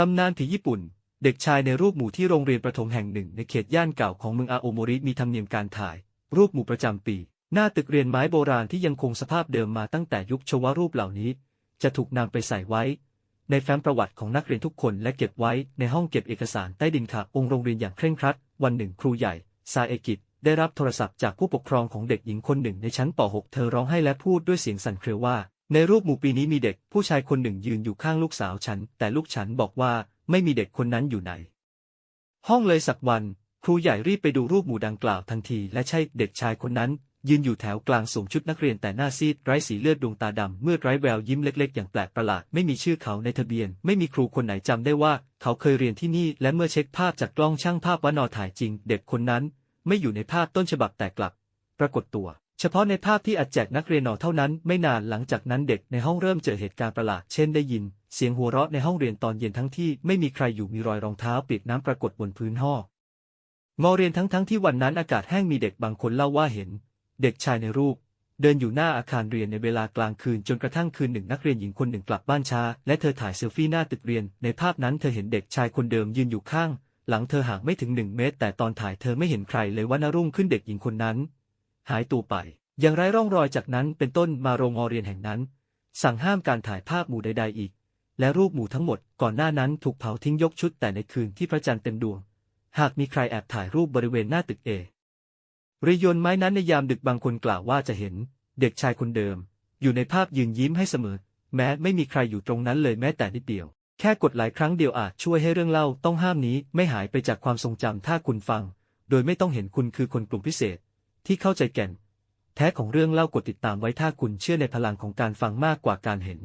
ตำนานผีญี่ปุ่น เด็กชายในรูปหมู่ที่โรงเรียนประถมแห่งหนึ่งในเขตย่านเก่าของเมืองอาโอโมริมีธรรมเนียมการถ่าย รูปหมู่ประจำปี หน้าตึกเรียนไม้โบราณที่ยังคงสภาพเดิมมาตั้งแต่ยุคชวรูปเหล่านี้ จะถูกนำไปใส่ไว้ ในแฟ้มประวัติของนักเรียนทุกคนและเก็บไว้ในห้องเก็บเอกสารใต้ดินค่ะองค์โรงเรียนอย่างเคร่งครัด วันหนึ่งครูใหญ่ซาเอกิได้รับโทรศัพท์จากผู้ปกครองของเด็กหญิงคนหนึ่งในชั้นป .6 เธอร้องไห้และพูดด้วยเสียงสั่นเครือว่า ในรูปหมู่ปีนี้มีเด็กผู้ชายคนหนึ่งยืนอยู่ข้างลูกสาวฉัน แต่ลูกฉันบอกว่าไม่มีเด็กคนนั้นอยู่ไหน ห้องเลยสักวัน ครูใหญ่รีบไปดูรูปหมู่ดังกล่าวทันที และใช่เด็กชายคนนั้น ยืนอยู่แถวกลางสวมชุดนักเรียนแต่หน้าซีดไร้สีเลือดดวงตาดำเมื่อไร้แววยิ้มเล็กๆ อย่างแปลกประหลาดไม่มีชื่อเขาในทะเบียน ไม่มีครูคนไหนจำได้ว่า เขาเคยเรียนที่นี่ และเมื่อเช็คภาพจากกล้องช่างภาพว่านอถ่ายจริง เด็กคนนั้น ไม่อยู่ในภาพต้นฉบับแต่กลับ ปรากฏตัว เฉพาะในภาพที่อัดแจกนักเรียนหนอเท่านั้น ไม่นานหลังจากนั้นเด็กในห้องเริ่มเจอเหตุการณ์ประหลาด เช่นได้ยิน เสียงหัวเราะในห้องเรียนตอนเย็นทั้งที่ไม่มีใครอยู่มีรอยรองเท้าเปียกน้ำปรากฏบนพื้นห้องมอเรียนทั้งทั้งที่วันนั้นอากาศแห้งมีเด็กบางคนเล่าว่าเห็น เด็กชายในรูป เดินอยู่หน้าอาคารเรียนในเวลากลางคืนจนกระทั่งคืนหนึ่งนักเรียนหญิงคนหนึ่งกลับบ้านช้า และเธอถ่ายเซลฟี่หน้าตึกเรียน ในภาพนั้นเธอเห็นเด็กชายคนเดิมยืนอยู่ข้าง หลังเธอห่างไม่ถึงหนึ่งเมตร แต่ตอนถ่ายเธอไม่เห็นใครเลยว่านารุ่งขึ้นเด็กหญิงคนนั้น หายตัวไป อย่างไรร่องรอยจากนั้นเป็นต้นมาโรงอเรียนแห่งนั้น สั่งห้ามการถ่ายภาพหมู่ใด ๆ อีก และรูปหมู่ทั้งหมดก่อนหน้านั้นถูกเผาทิ้งยกชุดแต่ในคืนที่พระจันทร์เต็มดวง หากมีใครแอบถ่ายรูปบริเวณหน้าตึกเอเรยนไม้นั้นในยามดึกบางคนกล่าวว่าจะเห็น เด็กชายคนเดิม อยู่ในภาพยืนยิ้มให้เสมอ แม้ไม่มีใครอยู่ตรงนั้นเลยแม้แต่นิดเดียว แค่กดหลายครั้งเดียวอาจช่วยให้เรื่องเล่าต้องห้ามนี้ไม่หายไปจากความทรงจำถ้าคุณฟัง โดยไม่ต้องเห็นคุณคือคนกลุ่มพิเศษ ที่เข้าใจแก่น แท้ของเรื่องเล่ากดติดตามไว้ถ้าคุณเชื่อในพลังของการฟังมากกว่าการเห็น